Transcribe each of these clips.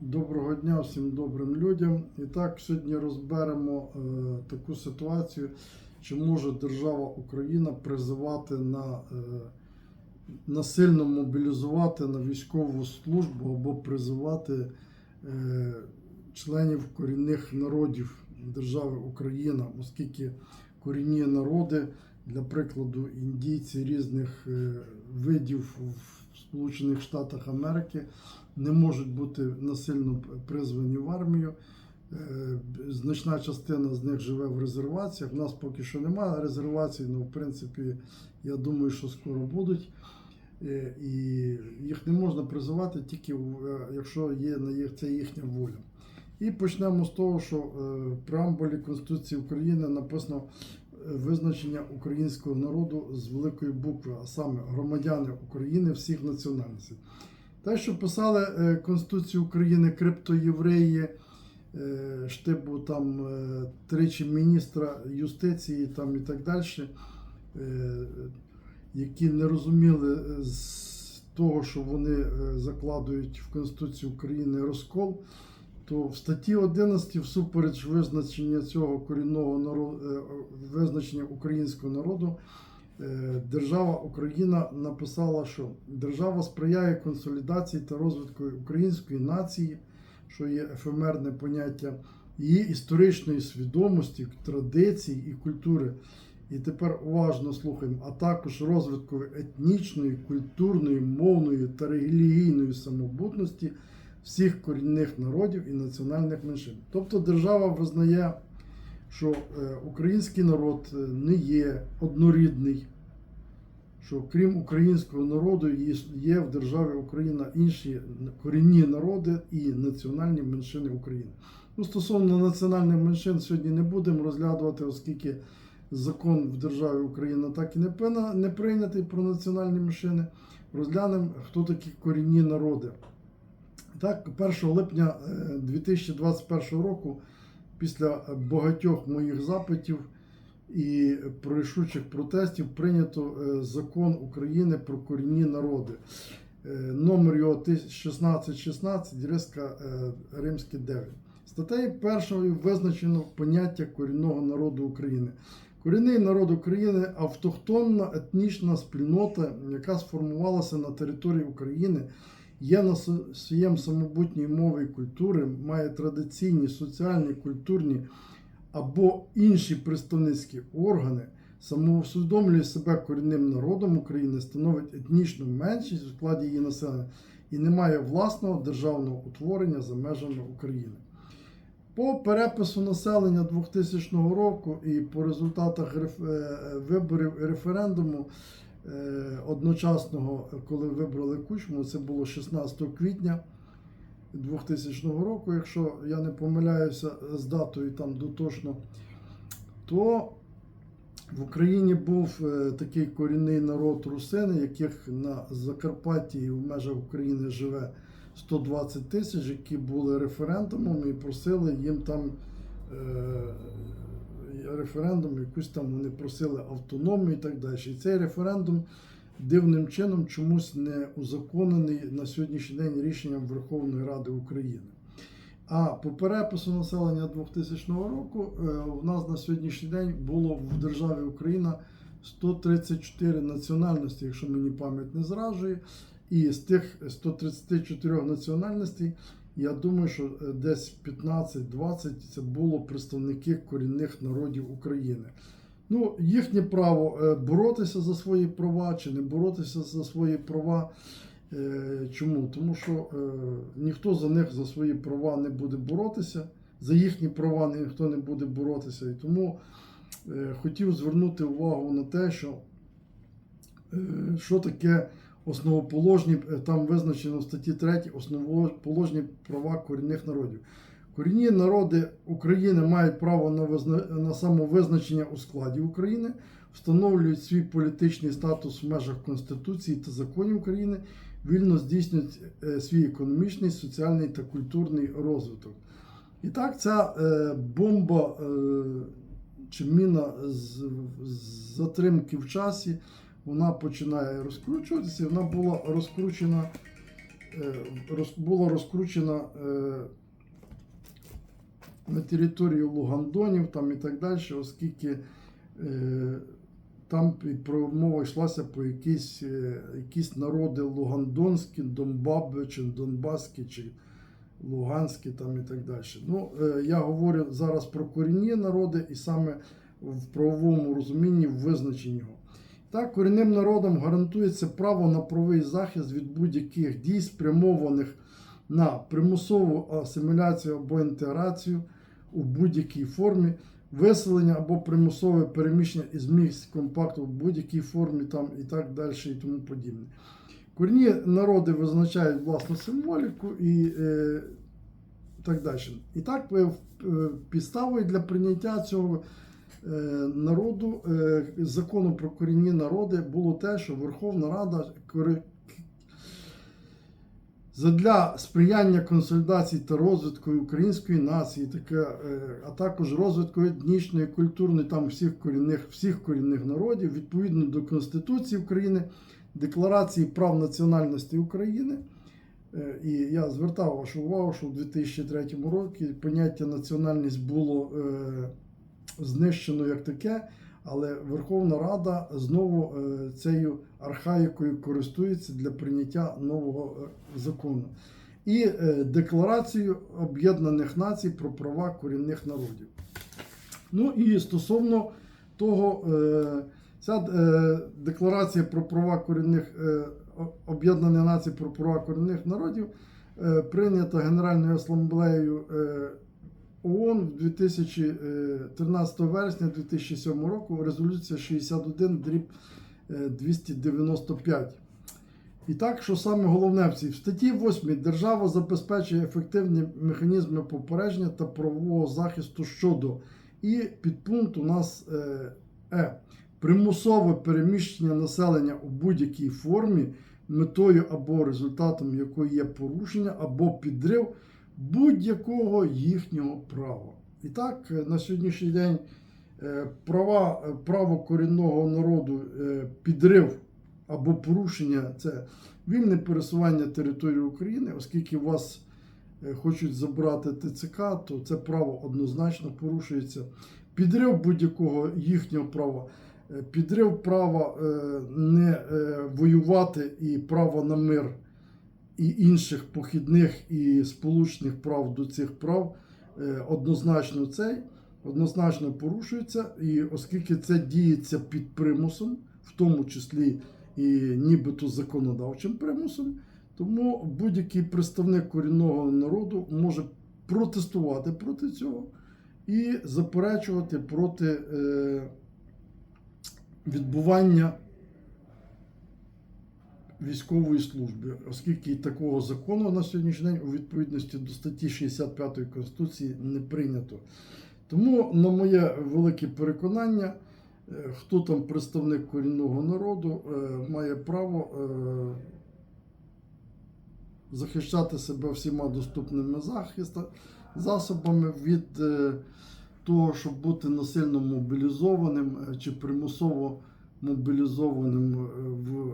Доброго дня всім добрим людям. І так, сьогодні розберемо е, таку ситуацію, чи може держава Україна призивати на е, насильно мобілізувати на військову службу або призивати е, членів корінних народів держави Україна, оскільки корінні народи, для прикладу, індійці різних е, видів в Сполучених Штатах Америки не можуть бути насильно призвані в армію. Е, Значна частина з них живе в резерваціях. У нас поки що немає резервацій, але в принципі я думаю, що скоро будуть. Е, І їх не можна призивати тільки е, якщо є на їх це їхня воля. І почнемо з того, що в преамбулі Конституції України написано визначення українського народу з великої букви, а саме громадяни України всіх національностей. Те, що писали е, Конституцію України криптоєвреї, е, штибу там е, тричі міністра юстиції там і так далі, е, які не розуміли е, з того, що вони е, закладують в Конституцію України розкол, то в статті 11 всупереч визначення цього корінного народу, визначення українського народу, е, держава Україна написала, що держава сприяє консолідації та розвитку української нації, що є ефемерне поняття, її історичної свідомості, традицій і культури. І тепер уважно слухаємо, а також розвитку етнічної, культурної, мовної та релігійної самобутності всіх корінних народів і національних меншин. Тобто держава визнає, що е, український народ е, не є однорідний, що крім українського народу є- в державі Україна інші корінні народи і національні меншини України. Ну, стосовно національних меншин сьогодні не будемо розглядувати, оскільки закон в державі Україна так і не прийнятий про національні меншини. Розглянемо, хто такі корінні народи. Так, 1 липня е, 2021 року, після багатьох моїх запитів і рішучих протестів, прийнято е, закон України про корінні народи. Е, Номер його 1616, Риска Римське 9. Статтею першою визначено поняття корінного народу України. Корінний народ України автохтонна етнічна спільнота, яка сформувалася на території України, є носієм самобутньої мови і культури, має традиційні, соціальні, культурні або інші представницькі органи, самоусвідомлює себе корінним народом України, становить етнічну меншість у складі її населення і не має власного державного утворення за межами України. По перепису населення 2000 року і по результатах е, виборів і референдуму одночасного, коли вибрали Кучму, це було 16 квітня 2000 року, якщо я не помиляюся з датою там дотошно, то в Україні був е, такий корінний народ русини, яких на Закарпатті і в межах України живе 120 тисяч, які були референдумом і просили їм там е, референдум, якусь там вони просили автономію і так далі. І цей референдум дивним чином чомусь не узаконений на сьогоднішній день рішенням Верховної Ради України. А по перепису населення 2000 року е, у нас на сьогоднішній день було в державі Україна 134 національності, якщо мені пам'ять не зраджує. І з тих 134 національностей, я думаю, що е, десь 15-20 це було представники корінних народів України. Ну, їхнє право е, боротися за свої права чи не боротися за свої права. Е, Чому? Тому що ніхто за них за свої права не буде боротися, за їхні права ніхто не буде боротися. І тому хотів звернути увагу на те, що що таке основоположні, е, там визначено в статті 3 основоположні права корінних народів. Корінні народи України мають право на, визна... на самовизначення у складі України, встановлюють свій політичний статус в межах Конституції та законів України, вільно здійснюють е, свій економічний, соціальний та культурний розвиток. І так, ця е, бомба чи міна з затримки в часі, вона починає розкручуватися. Вона була розкручена е, була розкручена е, на територію Лугандонів там і так далі, оскільки е, там мова йшлася про якісь, якісь народи Лугандонські, Донбабве, чи Донбаські, чи Луганські там і так далі. Ну, я говорю зараз про корінні народи і саме в правовому розумінні в визначенні його. Так, корінним народам гарантується право на правовий захист від будь-яких дій, спрямованих на примусову асиміляцію або інтеграцію у будь-якій формі, виселення або примусове переміщення із місць компакту в будь-якій формі там і так далі і тому подібне. Корінні народи визначають власну символіку і е, так далі. І так, е, е, підставою для прийняття цього народу е, закону про корінні народи було те, що Верховна Рада задля сприяння консолідації та розвитку української нації, таке, е, а також розвитку етнічної, культурної там всіх корінних, всіх корінних народів, відповідно до Конституції України, Декларації прав національності України. Е, І я звертав вашу увагу, що у 2003 році поняття національність було е, знищено як таке, але Верховна Рада знову е, цією архаїкою користується для прийняття нового е, закону. І е, Декларацію Об'єднаних Націй про права корінних народів. Ну і стосовно того, ця декларація про права корінних Об'єднаних Націй про права корінних народів прийнята Генеральною асамблеєю ООН в 2013 вересня 2007 року. Резолюція 61 дріб е, 295. І так, що саме головне в цій в статті 8 держава забезпечує ефективні механізми попередження та правового захисту щодо і підпункт у нас е, е примусове переміщення населення у будь-якій формі, метою або результатом якої є порушення або підрив будь-якого їхнього права. І так, е, на сьогоднішній день е, права, е, право корінного народу підрив або порушення це вільне пересування території України, оскільки вас хочуть забрати ТЦК, то це право однозначно порушується. Підрив будь-якого їхнього права, підрив права не воювати і право на мир і інших похідних і сполучних прав до цих прав е, однозначно цей однозначно порушується, і оскільки це діється під примусом, в тому числі і нібито законодавчим примусом, тому будь-який представник корінного народу може протестувати проти цього і заперечувати проти е, відбування військової служби, оскільки такого закону на сьогоднішній день у відповідності до статті 65 Конституції не прийнято. Тому, на моє велике переконання, е, хто там представник корінного народу е, має право е, захищати себе всіма доступними засобами від того, щоб бути насильно мобілізованим чи примусово мобілізованим в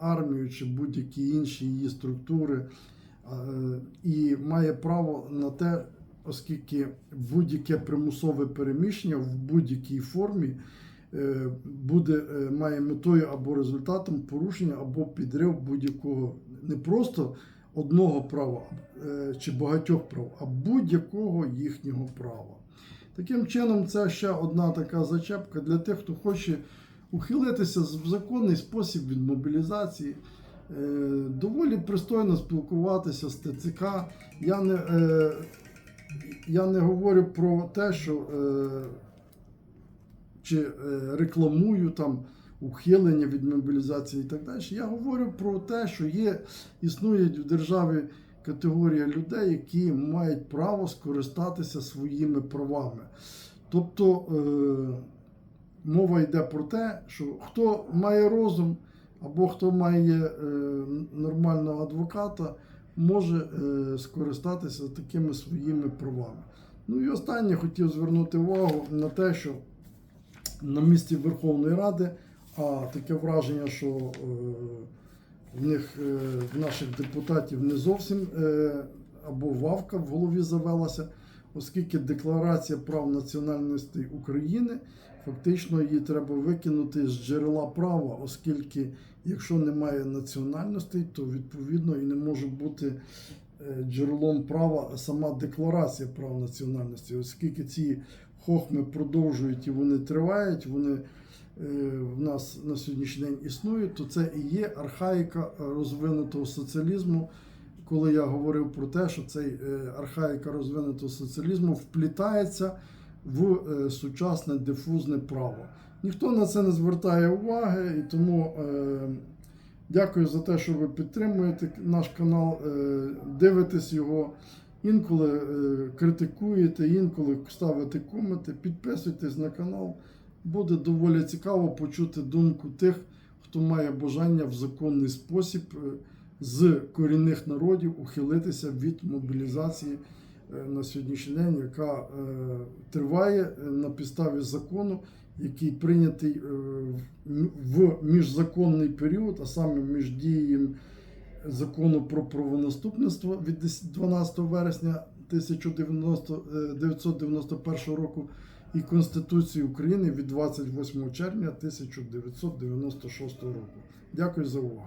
армію чи будь-які інші її структури, е, і має право на те, оскільки будь-яке примусове переміщення в будь-якій формі е, буде, е, має метою або результатом порушення або підрив будь-якого не просто одного права чи багатьох прав, а будь-якого їхнього права. Таким чином, це ще одна така зачепка для тих, хто хоче ухилитися в законний спосіб від мобілізації. Е, Доволі пристойно спілкуватися з ТЦК. Я не, е, я не говорю про те, що е, чи е, рекламую там ухилення від мобілізації і так далі. Я говорю про те, що є, існує в державі категорія людей, які мають право скористатися своїми правами. Тобто е, мова йде про те, що хто має розум або хто має е, нормального адвоката, може е, скористатися такими своїми правами. Ну і останнє хотів звернути увагу на те, що на місці Верховної Ради, а таке враження, що е, в них в наших депутатів не зовсім або вавка в голові завелася, оскільки Декларація прав національностей України фактично її треба викинути з джерела права, оскільки якщо немає національностей, то відповідно і не може бути е, джерелом права сама декларація прав національності, оскільки ці хохми продовжують і вони тривають, вони е, в нас на сьогоднішній день існують, то це і є архаїка розвинутого соціалізму. Коли я говорив про те, що цей е, архаїка розвинутого соціалізму вплітається в е, сучасне дифузне право. Ніхто на це не звертає уваги, і тому е, дякую за те, що ви підтримуєте наш канал, е, дивитесь його, інколи е, критикуєте, інколи ставите коменти, підписуйтесь на канал. Буде доволі цікаво почути думку тих, хто має бажання в законний спосіб е, з корінних народів ухилитися від мобілізації на сьогоднішній день, яка е, триває е, на підставі закону, який прийнятий е, в- міжзаконний період, а саме між дією закону про правонаступництво від 10 12 вересня 1991 року і Конституції України від 28 червня 1996 року. Дякую за увагу.